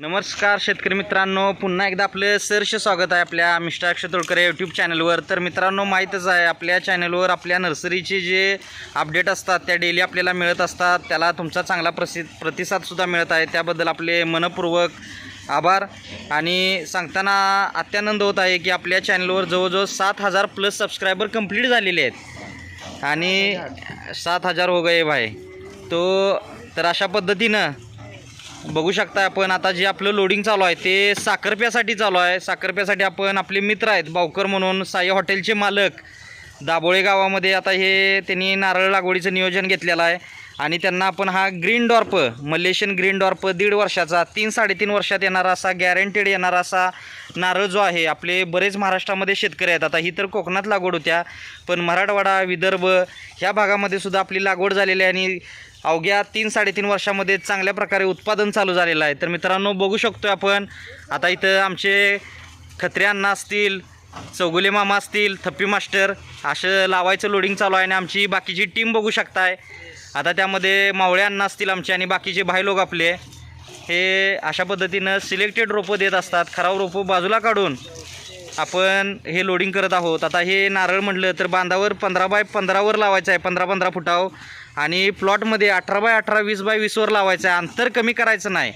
नमस्कार शेतकरी मित्रांनो पुन्हा एकदा आपलं सहर्ष स्वागत आहे आपल्या मिस्टर अक्षय तोळकरे यूट्यूब चॅनलवर तर मित्रांनो माहीतच आहे आपल्या चॅनलवर आपल्या नर्सरीचे जे अपडेट असतात त्या डेली आपल्याला मिळत असतात. त्याला तुमचा चांगला प्रसि प्रतिसादसुद्धा मिळत आहे. त्याबद्दल आपले मनपूर्वक आभार. आणि सांगताना अत्यानंद होत आहे की आपल्या चॅनलवर जवळजवळ सात हजार प्लस सबस्क्रायबर कंप्लीट झालेले आहेत. आणि सात हजार हो गए भाई. तो तर अशा पद्धतीनं बघू शकता आपण आता जे आपलं लोडिंग चालू आहे ते साखरप्यासाठी चालू आहे. साखरप्यासाठी आपण आपले मित्र आहेत बावकर म्हणून साई हॉटेलचे मालक. दाबोळे गावामध्ये आता हे त्यांनी नारळ लागवडीचं नियोजन घेतलेलं आहे. आणि त्यांना आपण हा green dorp Malaysian green dorp दीड वर्षाचा तीन साडेतीन वर्षात येणारा असा गॅरंटेड येणारा असा नारळ जो आहे आपले बरेच महाराष्ट्रामध्ये शेतकरी आहेत. आता ही तर कोकणात लागवड होत्या पण मराठवाडा विदर्भ ह्या भागामध्ये सुद्धा आपली लागवड झालेली आहे. आणि अवघ्या तीन साडेतीन वर्षामध्ये चांगल्या प्रकारे उत्पादन चालू झालेलं आहे. तर मित्रांनो बघू शकतो आपण आता इथं आमचे खत्रे अन्न असतील चौगुले मामा असतील थप्पी मास्टर असं लावायचं लोडिंग चालू आहे आणि आमची बाकीची टीम बघू शकताय. आता त्यामध्ये मावळे अण्णा असतील आमचे आणि बाकीचे भाई लोक आपले. हे अशा पद्धतीनं सिलेक्टेड रोपं देत असतात. खराब रोपं बाजूला काढून आपण हे लोडिंग करत आहोत. आता हे नारळ म्हटलं तर बांधावर पंधरा बाय पंधरावर लावायचं आहे. पंधरा पंधरा फुटावर आणि प्लॉटमध्ये अठरा बाय अठरा वीस बाय वीसवर लावायचं आहे. अंतर कमी करायचं नाही.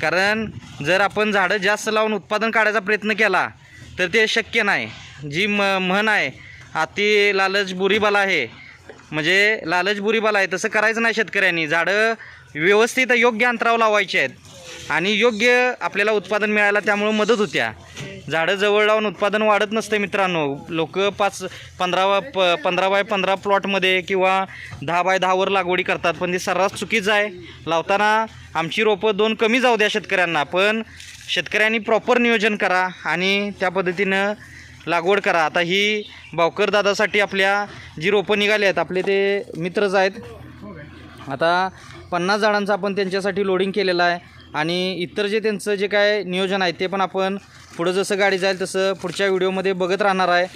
कारण जर आपण झाडं जास्त लावून उत्पादन काढायचा प्रयत्न केला तर ते शक्य नाही. जी म म्हण आहे अति लालच बुरीबाला आहे. म्हणजे लालच बुरीबाला आहे तसं करायचं नाही शेतकऱ्यांनी. झाडं व्यवस्थित योग्य अंतरावर लावायची आहेत. आणि योग्य आपल्याला उत्पादन मिळायला त्यामुळं मदत होत्या. झाडं जवळ लावून उत्पादन वाढत नसतं मित्रांनो. लोक पाच पंधरा प पंधरा बाय पंधरा प्लॉटमध्ये किंवा दहा बाय दहावर लागवडी करतात. पण ती सर्रास चुकीचं आहे. लावताना आमची रोपं दोन कमी जाऊ द्या शेतकऱ्यांना. पण शेतकऱ्यांनी प्रॉपर नियोजन करा आणि त्या पद्धतीनं लागवड करा. आता ही बावकर दादासाठी आपल्या जी रोपं निघाली आहेत आपले ते मित्रच आहेत. आता पन्नास झाडांचं आपण त्यांच्यासाठी लोडिंग केलेलं आहे आणि इतर जे त्यांचं जे काय नियोजन आहे ते पण आपण पुढं जसं गाडी जाईल तसं पुढच्या व्हिडिओमध्ये बघत राहणार आहे.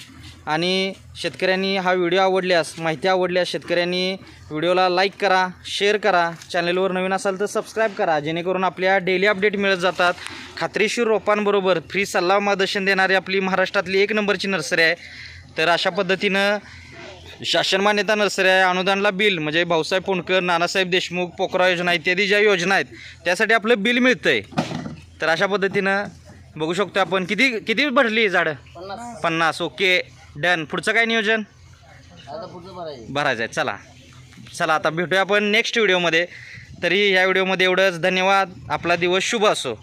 आणि शेतकऱ्यांनी हा व्हिडिओ आवडल्यास माहिती आवडल्यास शेतकऱ्यांनी व्हिडिओला लाईक करा शेअर करा. चॅनलवर नवीन असाल तर सबस्क्राईब करा. जेणेकरून आपल्या डेली अपडेट मिळत जातात. खात्रीशीर रोपांबरोबर फ्री सल्ला मार्गदर्शन देणारी आपली महाराष्ट्रातली एक नंबरची नर्सरी आहे. तर अशा पद्धतीनं शासन मान्यता नर्सरी आहे. अनुदानला बिल म्हणजे भाऊसाहेब पुणकर नानासाहेब देशमुख पोखरा योजना इत्यादी ज्या योजना आहेत त्यासाठी आपलं बिल मिळतं आहे तर अशा पद्धतीनं बघू शकतो आपण. किती किती भरली झाडं? पन्नास. ओके. डन. पुढचं काय नियोजन? भरायचं आहे. चला. चला आता भेटूया आपण नेक्स्ट व्हिडिओमध्ये तरी ह्या व्हिडिओमध्ये एवढंच. धन्यवाद. आपला दिवस शुभ असो.